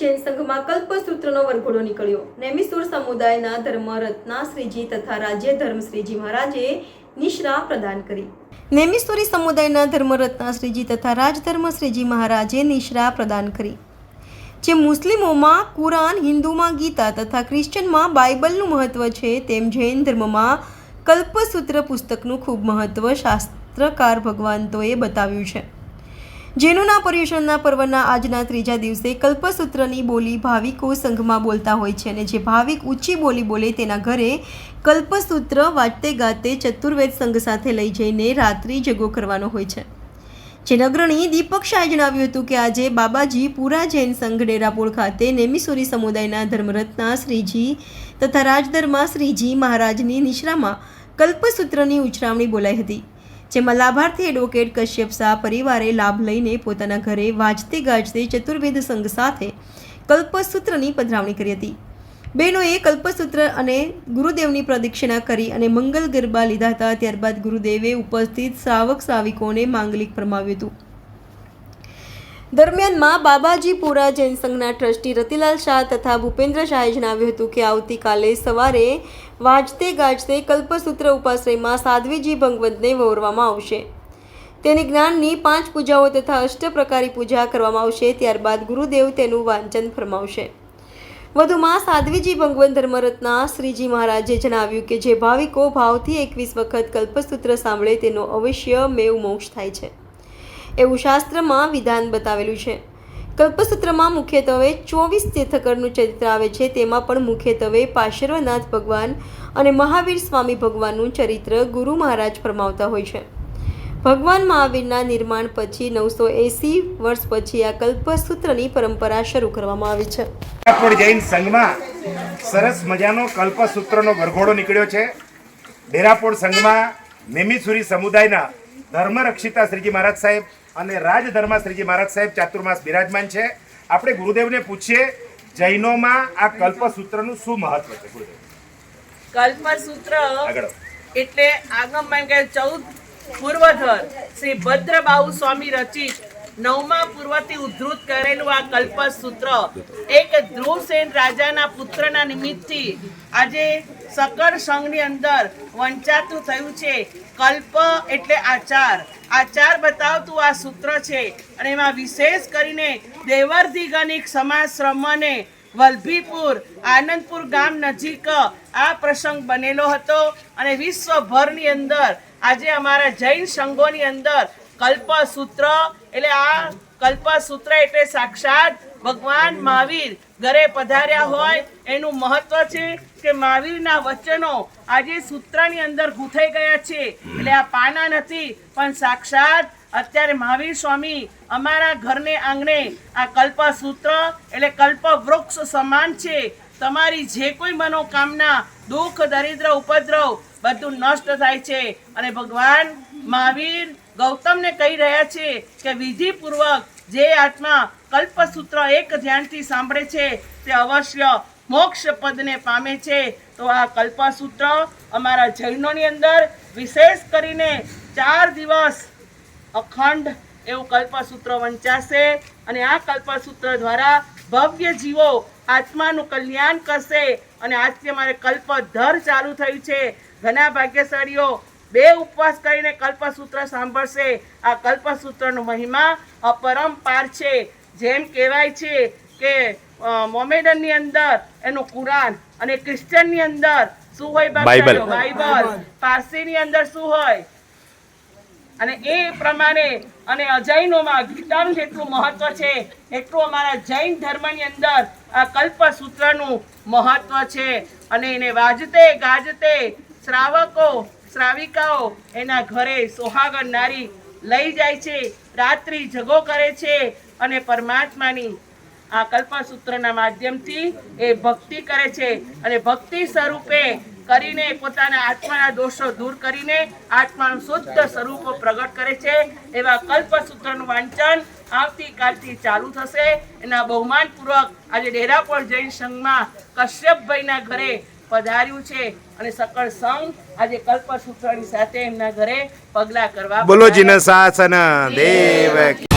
જૈન સંઘમાં કલ્પસૂત્રનો વરઘોડો નીકળ્યો. નેમિસુર સમુદાયના ધર્મરત્ના શ્રીજી તથા રાજ્ય ધર્મ શ્રીજી મહારાજે નિશ્રા પ્રદાન કરી. નેમિસુરી સમુદાયના ધર્મરત્ના શ્રીજી તથા રાજધર્મ શ્રીજી મહારાજે નિશ્રા પ્રદાન કરી. જે મુસ્લિમોમાં કુરાન, હિન્દુમાં ગીતા તથા ક્રિશ્ચનમાં બાઇબલનું મહત્વ છે તેમ જૈન ધર્મમાં કલ્પસૂત્ર પુસ્તકનું ખૂબ મહત્વ શાસ્ત્રકાર ભગવાનતોએ બતાવ્યું છે. જૈનોના પર્યુષણના પર્વના આજના ત્રીજા દિવસે કલ્પસૂત્રની બોલી ભાવિકો સંઘમાં બોલતા હોય છે અને જે ભાવિક ઊંચી બોલી બોલે તેના ઘરે કલ્પસૂત્ર વાજતે ગાતે ચતુર્વેદ સંઘ સાથે લઈ જઈને રાત્રિ જગો કરવાનો હોય છે. જે અગ્રણી દીપક શાહે જણાવ્યું હતું કે આજે બાબાજી પૂરા જૈન સંઘ ડેરાપોળ ખાતે નેમિસોરી સમુદાયના ધર્મરત્ના શ્રીજી તથા રાજધર્મા શ્રીજી મહારાજની નિશ્રામાં કલ્પસૂત્રની ઉછરામણી બોલાઈ હતી. જેમાં લાભાર્થી એડવોકેટ કશ્યપ શાહ પરિવારે લાભ લઈને પોતાના ઘરે વાજતે ગાજતે ચતુર્વેદ સંઘ સાથે કલ્પસૂત્રની પધરાવણી કરી હતી. બહેનોએ કલ્પસૂત્ર અને ગુરુદેવની પ્રદક્ષિણા કરી અને મંગલ ગરબા લીધા હતા. ત્યારબાદ ગુરુદેવે ઉપસ્થિત શ્રાવક શ્રાવિકોને માંગલિક ફરમાવ્યું હતું. દરમિયાનમાં બાબાજીપુરા જૈન સંઘના ટ્રસ્ટી રતિલાલ શાહ તથા ભૂપેન્દ્ર શાહે જણાવ્યું હતું કે આવતીકાલે સવારે વાજતે ગાજતે કલ્પસૂત્ર ઉપાશ્રયમાં સાધ્વીજી ભગવંતને વહોરવામાં આવશે. તેની જ્ઞાનની પાંચ પૂજાઓ તથા અષ્ટ પ્રકારી પૂજા કરવામાં આવશે, ત્યારબાદ ગુરુદેવ તેનું વાંચન ફરમાવશે. વધુમાં સાધ્વીજી ભગવંત ધર્મરત્ના શ્રીજી મહારાજે જણાવ્યું કે જે ભાવિકો ભાવથી એકવીસ વખત કલ્પસૂત્ર સાંભળે તેનો અવશ્ય મેવ મોક્ષ થાય છે. એવું શાસ્ત્રમાં વિધાન બતાવેલું છે. કલ્પસૂત્રમાં મુખ્યત્વે ચોવીસ તીર્થકરનું ચરિત્ર આવે છે. તેમાં પણ મુખ્યત્વે પાર્શ્વનાથ ભગવાન અને મહાવીર સ્વામી ભગવાનનું ચરિત્ર ગુરુ મહારાજ ફરમાવતા હોય છે. ભગવાન મહાવીરના નિર્માણ પછી નવસો એંસી વર્ષ પછી આ કલ્પસૂત્રની પરંપરા શરૂ કરવામાં આવી છે. જૈન સંઘમાં સરસ મજાનો કલ્પસૂત્રનો વરઘોડો નીકળ્યો છે. ડેરાપોળ સંઘમાં મેમીસુરી સમુદાયના ધર્મરક્ષિતા શ્રીજી મહારાજ સાહેબ અને રાજધર્મા શ્રીજી મહારાજ સાહેબ ચાતુર્માસ બિરાજમાન છે. આપણે ગુરુદેવને પૂછીએ જૈનોમાં આ કલ્પસૂત્રનું શું મહત્વ છે? ગુરુદેવ. કલ્પસૂત્ર એટલે આગમમાં કે ચૌદ પૂર્વધર શ્રી ભદ્રબાહુ સ્વામી રચિત નવમા પૂર્વથી ઉદ્ધૃત કરેલું આ કલ્પસૂત્ર. એક ધ્રુવસેન રાજાના પુત્રના નિમિત્તથી આજે સકળ સંઘની અંદર વંચાતું થયું છે. કલ્પ એટલે આચાર. આચાર બતાવતું આ સૂત્ર છે અને એમાં વિશેષ કરીને દેવર્ધી ગણિક સમાશ્રમને વલભીપુર, આનંદપુર ગામ નજીક આ પ્રસંગ બનેલો હતો અને વિશ્વભરની અંદર આજે અમારા જૈન સંઘોની અંદર કલ્પસૂત્ર એટલે આ કલ્પસૂત્ર એટલે સાક્ષાત ભગવાન મહાવીર ઘરે પધાર્યા હોય, એનું મહત્વ છે કે મહાવીરના વચનો આજે સૂત્રની અંદર ગૂંથાઈ ગયા છે. એટલે આ પાના નથી, પણ સાક્ષાત અત્યારે મહાવીર સ્વામી અમારા ઘરને આંગણે આ કલ્પ સૂત્ર એટલે કલ્પ વૃક્ષ સમાન છે. તમારી જે કોઈ મનોકામના, દુઃખ, દરિદ્ર, ઉપદ્રવ બધું નષ્ટ થાય છે. અને ભગવાન મહાવીર ગૌતમને કહી રહ્યા છે કે વિધિપૂર્વક જે આત્મા કલ્પસૂત્ર એક ધ્યાનથી સાંભળે છે, તે અવશ્ય મોક્ષ પદને પામે છે. તો આ કલ્પસૂત્ર અમારા જૈનોની અંદર વિશેષ કરીને ચાર દિવસ અખંડ એવું કલ્પસૂત્ર વંચાશે અને આ કલ્પસૂત્ર દ્વારા ભવ્ય જીવો આત્માનું કલ્યાણ કરશે અને આજથી અમારે કલ્પધર ચાલુ થયું છે. ઘણા ભાગ્યશાળીઓ બે ઉપવાસ કરીને કલ્પસૂત્ર સાંભળશે. આ કલ્પસૂત્રનો મહિમા અપરંપાર છે. જેમ કહેવાય છે કે મોમેડનની અંદર એનું કુરાન અને ક્રિશ્ચનની અંદર શું હોય બાઇબલ. બાઇબલ પારસીની અંદર શું હોય? અને એ પ્રમાણે અને અજૈનોમાં ગીતાનું જેટલું મહત્વ છે એટલું અમારા જૈન ધર્મની અંદર આ કલ્પસૂત્રનું મહત્વ છે. અને એને વાજતે ગાજતે શ્રાવકો શ્રાવિકાઓ એના ઘરે સોહાગણ નારી લઈ જાય છે, રાત્રિ જગો કરે છે અને પરમાત્માની આ કલ્પસૂત્રના માધ્યમથી એ ભક્તિ કરે છે અને ભક્તિ સ્વરૂપે કરીને પોતાના આત્માના દોષો દૂર કરીને આત્માનું શુદ્ધ સ્વરૂપ પ્રગટ કરે છે. એવા કલ્પસૂત્રનું વાંચન આવતીકાલથી ચાલુ થશે. એના બહુમાનપૂર્વક આજે ડેરાપોળ જૈન સંઘમાં કશ્યપભાઈના ઘરે પધાર્યું છે અને સકળ સંઘ આજે કલ્પ સૂત્રની સાથે એમના ઘરે પગલા કરવા બોલો જીને સાસન દેવ